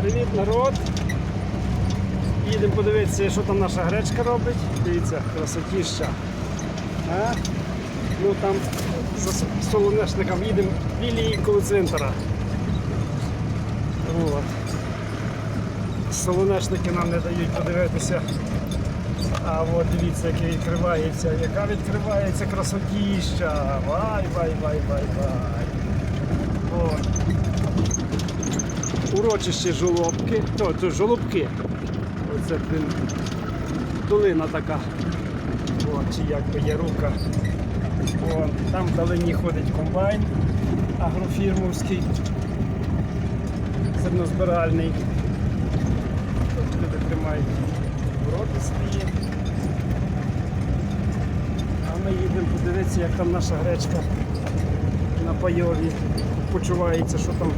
Привіт, народ! Їдемо подивитися, що там наша гречка робить. Дивіться, красотіща. А? Ну там за солонешником їдемо білі коло цвинтара. Солонешники нам не дають подивитися. А от дивіться, який відкривається, яка відкривається красотіща. Вай, Урочище жолобки. О, це жолобки. Оце блін, долина така. От, чи як би є рука. О, там вдалині ходить комбайн агрофірмовський, зернозбиральний. Тут люди тримають вороти свої. А ми їдемо подивитися, як там наша гречка на пайові почувається, що там,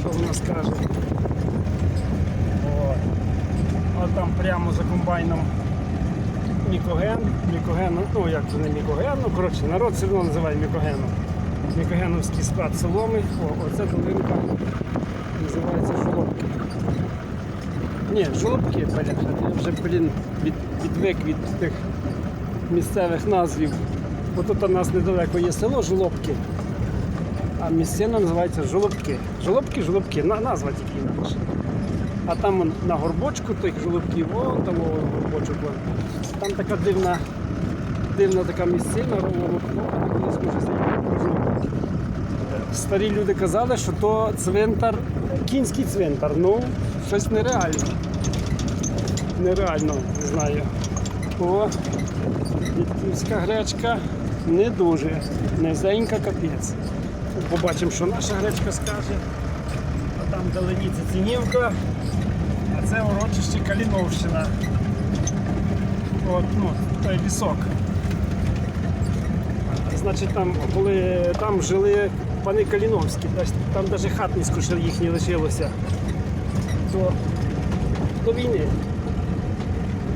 що вона скаже. О, а там прямо за комбайном Мікоген. Мікоген, ну як це не Мікоген, ну коротше, народ все одно називає Мікогеном. Мікогеновський склад соломи. О, оце долинка називається жолобки. Ні, жолобки, бляха, я вже, блін, від, відвик від тих місцевих назвів. Тут у нас недалеко є село Жолобки, а місцина називається Жолобки. Жолобки, жолобки, на, назва тільки інакше. А там на горбочку тих жолобків, вон там горбочок. Там така дивна, дивна така місцина, ровно. Старі люди казали, що то цвинтар, кінський цвинтар. Ну, щось нереально. Нереально, не знаю. О, Вітківська гречка не дуже. Низенька капець. Побачимо, що наша гречка скаже. А там вдалині це Цінівка, а це урочище Каліновщина. От, ну, той лісок. Значить, там, коли там жили пани Каліновські, там навіть хатницько ще їх не лишилося. То до війни,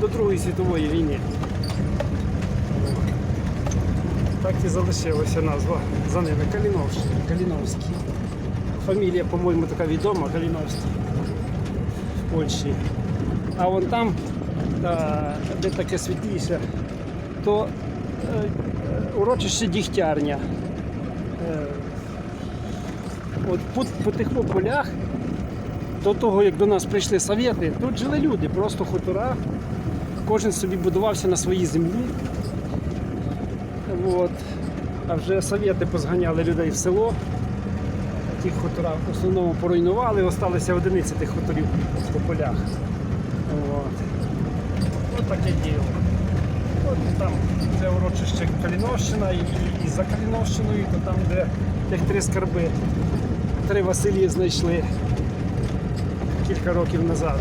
до Другої світової війни. Так і залишилася назва за ними Каліновщина, Каліновські. Фамілія, по-моєму, така відома, Каліновські в Польщі. А вон там, де таке світліше, то е, е, урочище Дігтярня. Е, от по, по тих полях, до того, як до нас прийшли совєти, тут жили люди, просто хутора. Кожен собі будувався на своїй землі. От. А вже совєти позганяли людей в село. Ті хутора в основному поруйнували, осталися одиниці тих хуторів по полях. От. От таке діло. От там, де урочище Каліновщина і, і за Каліновщиною, то там, де тих три скарби, три Василії знайшли кілька років назад.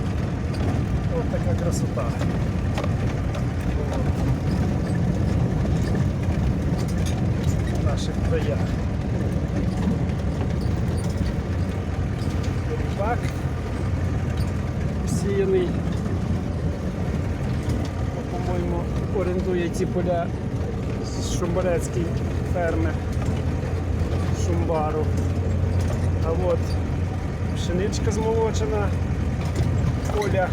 От така красота. В наших краях. Ріпак сіяний. По-моєму, орендує ці поля Шумбарецький фермер Шумбару. А от пшеничка змолочена, поля,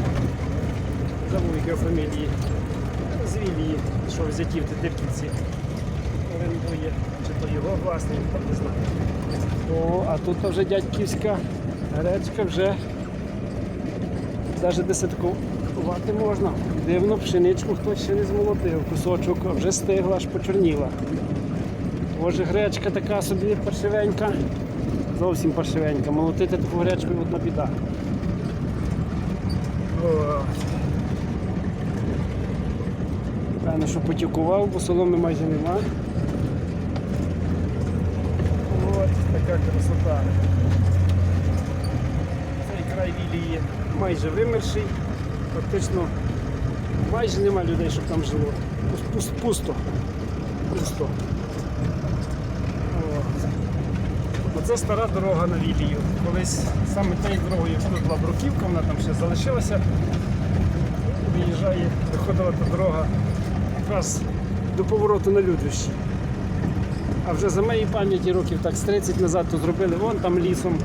його фамілії, з Вілії, що взяті в Тетирківці орендує, то його власник, там не знаю. О, а тут вже дядьківська гречка вже навіть десяткувати можна. Дивно, пшеничку хтось ще не змолотив, кусочок вже стигла, аж почорніла. Може гречка така собі паршивенька, зовсім паршивенька. Молотити таку гречку от на біда. Певно, що потікував, бо соломи майже нема. От така красота. Цей край Вілії майже вимерший. Фактично майже нема людей, щоб там жило. Пус- пус- Пусто. Пусто. Оце стара дорога на Вілію. Колись саме тією дорогою тут була бруківка, вона там ще залишилася. Виїжджає, виходила та дорога якраз до повороту на Людвищі. А вже за моєї пам'яті років так з 30 назад то зробили вон там лісом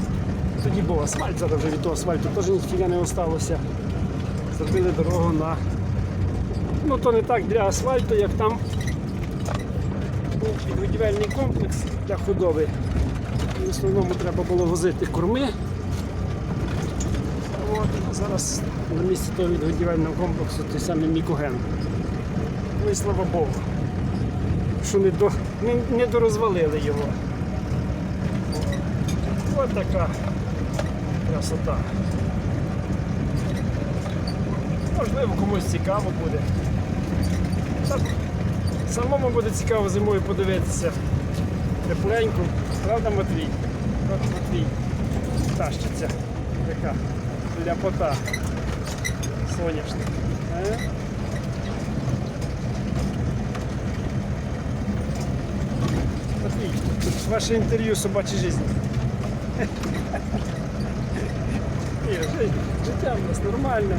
Тоді був асфальт, зараз вже від того асфальту теж ніфіга не осталося. Зробили дорогу на. Ну то не так для асфальту, як там був відгодівельний комплекс для худоби. В основному треба було возити корми. От, а зараз на місці того відгодівельного комплексу той самий мікоген. Ну і слава Богу, що не, до, не, не дорозвалили його. Ось така красота. Можливо, комусь цікаво буде. Та Самому буде цікаво зимою подивитися. Тепленько. Правда, Матвій? Правда, Матвій тащиться. Яка ляпота. Соняшник. Е? Ваше інтерв'ю собачій житті. Життя в нас нормальне.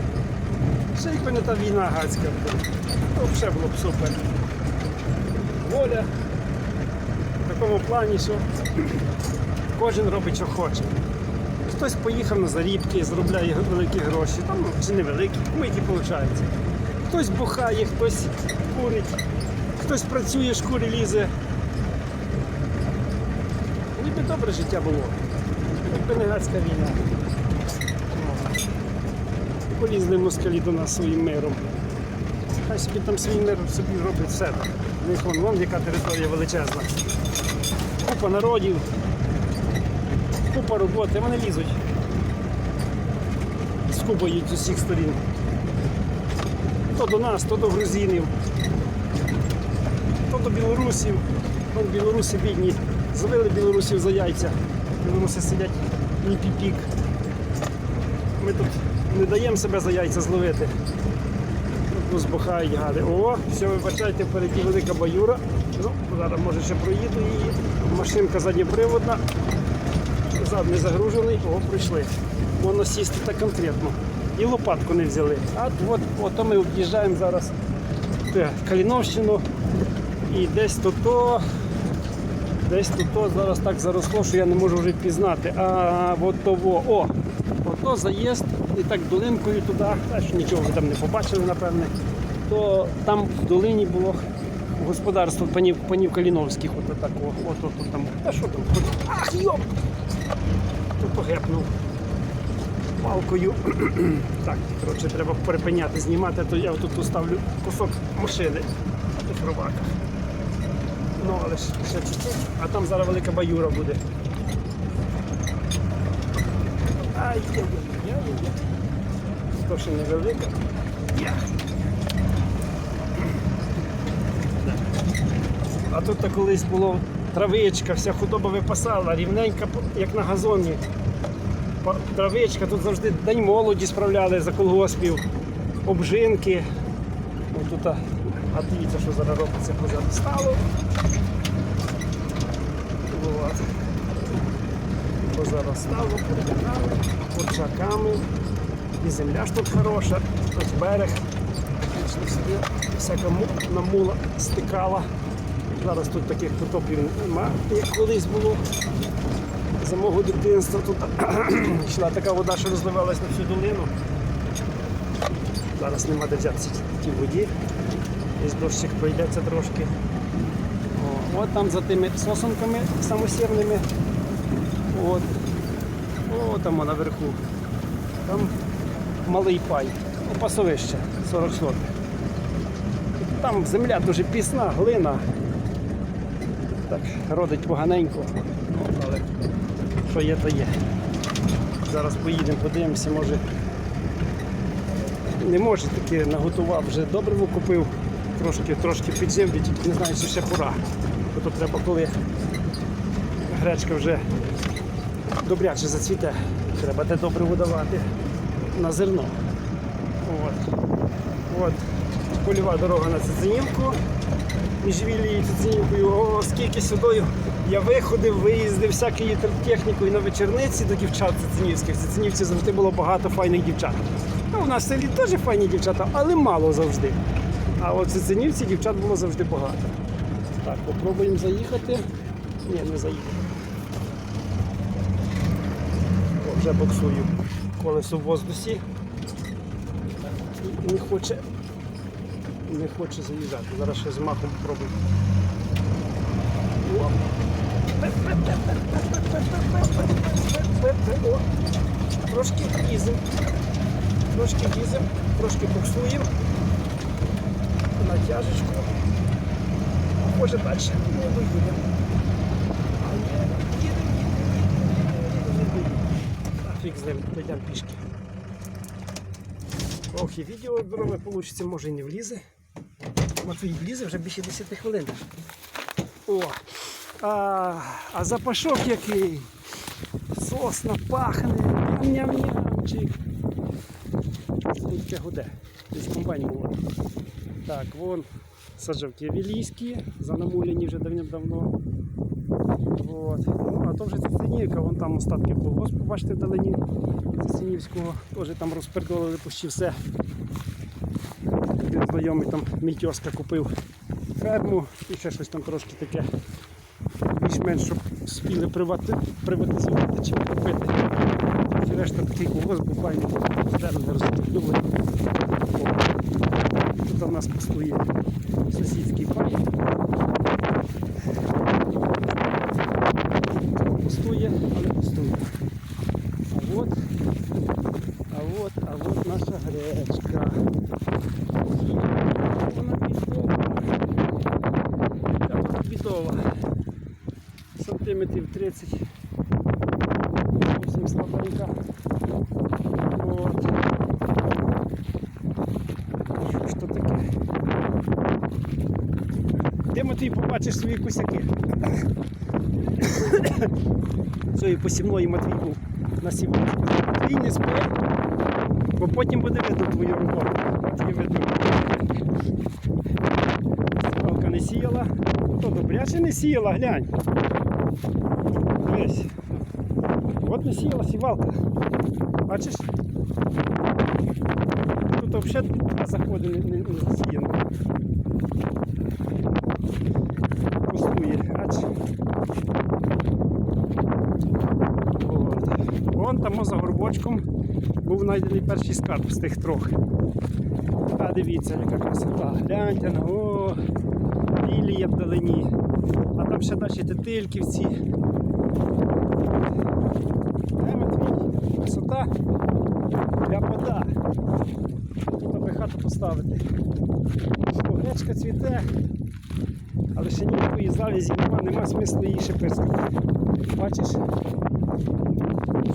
Ще якби не та війна гадська, то взагалі було б супер. Воля в такому плані, що кожен робить, що хоче. Хтось поїхав на зарібки, заробляє великі гроші, там ну, чи невеликі, кому які виходить. Хтось бухає, хтось курить, хтось працює, шкурі лізе. Добре життя було. Гадська війна. Полізли москалі до нас своїм миром. Хай собі там свій мир собі робить все. У них вон, вон яка територія величезна. Купа народів, купа роботи, вони лізуть. Скубають з усіх сторін. То до нас, то до грузинів, то до білорусів. Вон білоруси бідні. Зловили білорусів за яйця. Білоруси сидять ні піпік. Ми тут не даємо себе за яйця зловити. Тут збухають гади. О, все, вибачайте, впереді велика баюра. Ну, зараз може ще проїду її. Машинка задньоприводна. Зад не загружений, о, прийшли. Можна сісти так конкретно. І лопатку не взяли. А от, от ми об'їжджаємо зараз те, Каліновщину і десь то то. Десь тут зараз так заросло, що я не можу вже впізнати. А от того, о, ото заїзд і так долинкою туди, що нічого ви там не побачили, напевне. То там в долині було господарство панів, панів Каліновських, от так, о, от, от, от там. Та що там? Ах, йоп! Тут погепнув палкою. так, коротше, треба припиняти знімати, то я тут поставлю кусок машини на тих робаках. Ну, але ще чуть-чуть, а там зараз велика баюра буде. ай яй яй яй То ще невелика. Я. А тут то колись було травичка, вся худоба випасала, рівненька, як на газоні. Травичка, тут завжди день молоді справляли за колгоспів, обжинки. Ось тут, а дивіться, що зараз робиться позаду стало. Позаростало, перебирали, курчаками. І земля ж тут хороша, тут берег. Собі всяка му- намула стикала. Зараз тут таких потопів нема, як колись було. За мого дитинства тут йшла така вода, що розливалась на всю долину. Зараз нема де взятися в тій воді. Десь дощик пройдеться трошки. О, от там за тими сосонками самосірними. От. О, там наверху. Там малий пай. Ну, пасовище 40 соток. Там земля дуже пісна, глина. Так, родить поганенько. Але що є, то є. Зараз поїдемо, подивимося, може. Не може таки наготував, вже добриво купив, трошки, трошки піджив, тільки не знаю, чи ще пора. То треба, коли гречка вже добряче зацвіте, треба те добриво давати на зерно. От. От. Польова дорога на Цицинівку. Між Вілією і Цицинівкою. О, скільки сюди я виходив, виїздив всякою технікою на вечорниці до дівчат цицинівських. Цицинівці завжди було багато файних дівчат. Ну, у нас в селі теж файні дівчата, але мало завжди. А от в Цицинівці дівчат було завжди багато. Так, попробуємо заїхати. Ні, не заїхати. Вже боксую колесо в воздусі і не хоче, не хоче заїжджати. Зараз ще з махом спробую. Трошки їздимо, трошки їздимо, трошки боксуємо. Натяжечку. Може далі не доїдемо. А їдемо, їдемо. А з ним, дойдемо пішки. Ох, і відео здорове вийде, може і не влізе. Матвій влізе вже більше 10 хвилин. О! А, а запашок який! Сосна пахне, ням-ням-нямчик. Звідки гуде? Десь комбайн було. Так, вон саджавки вілійські, занамулені вже давним-давно. Вот. Ну, а то вже Цицинівка, вон там остатки колгоспу, бачите, вдалині Цицинівського. Теж там розпердолили почти все. Один знайомий там мій тьоска купив ферму і ще щось там трошки таке. Більш-менш, щоб спіли привати, приватизувати чи купити. Решта такий колгосп буквально здерли, розтоплювали. Тут у нас пустує сусідський пай. Пустує, але пустує. А от, а от, а от наша гречка. Вона бідова. Яка вона бідова. Сантиметрів 30. Зовсім слабенька. От. Що ж то таке? Матвій побачиш свої косяки? Цієї посівної Матвій був на сівалці. Матвій не спи, бо потім буде видно твою роботу. Сівалка не сіяла. То добряче не сіяла, глянь. Дивись. От не сіяла сівалка. Бачиш? Тут взагалі заходи не, не, не засіяно. Пустує, ач. От. Вон горбочком був знайдений перший скарб з тих трьох. А дивіться, яка красота. Гляньте на о, лілія вдалині. А там ще далі тетильківці. Красота. Ляпота. Тут аби хату поставити. Огречка цвіте. Але ще ніякої завязі нема, нема смислу її ще пискати. Бачиш?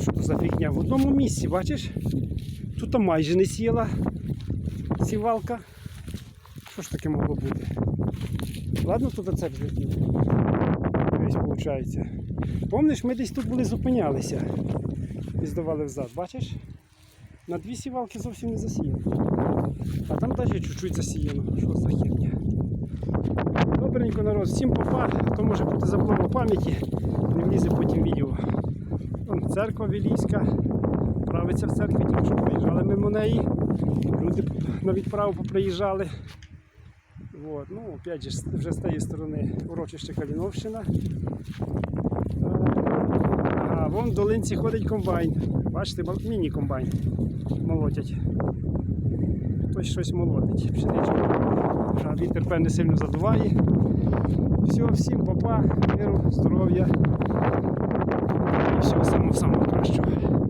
Що то за фігня? В одному місці, бачиш? Тут майже не сіла сівалка. Що ж таке могло бути? Ладно, тут це злетів. Дивись, виходить. Помниш, ми десь тут були зупинялися і здавали взад, бачиш? На дві сівалки зовсім не засіяно. А там навіть чуть-чуть засіяно. Що за херня? Добренько народ, всім попа, то може бути заблоку пам'яті, не влізе потім відео. Церква Вілійська, правиться в церкві, тільки що проїжджали мимо неї. Люди на відправу поприїжджали. Вот. Ну, опять же, вже з тієї сторони урочище Каліновщина. А вон в долинці ходить комбайн. Бачите, міні-комбайн молотять. Хтось щось молотить. Пшеничку. А вітер певне сильно задуває. Все, всім папа, миру, здоров'я всього самого самого кращого.